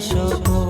সকল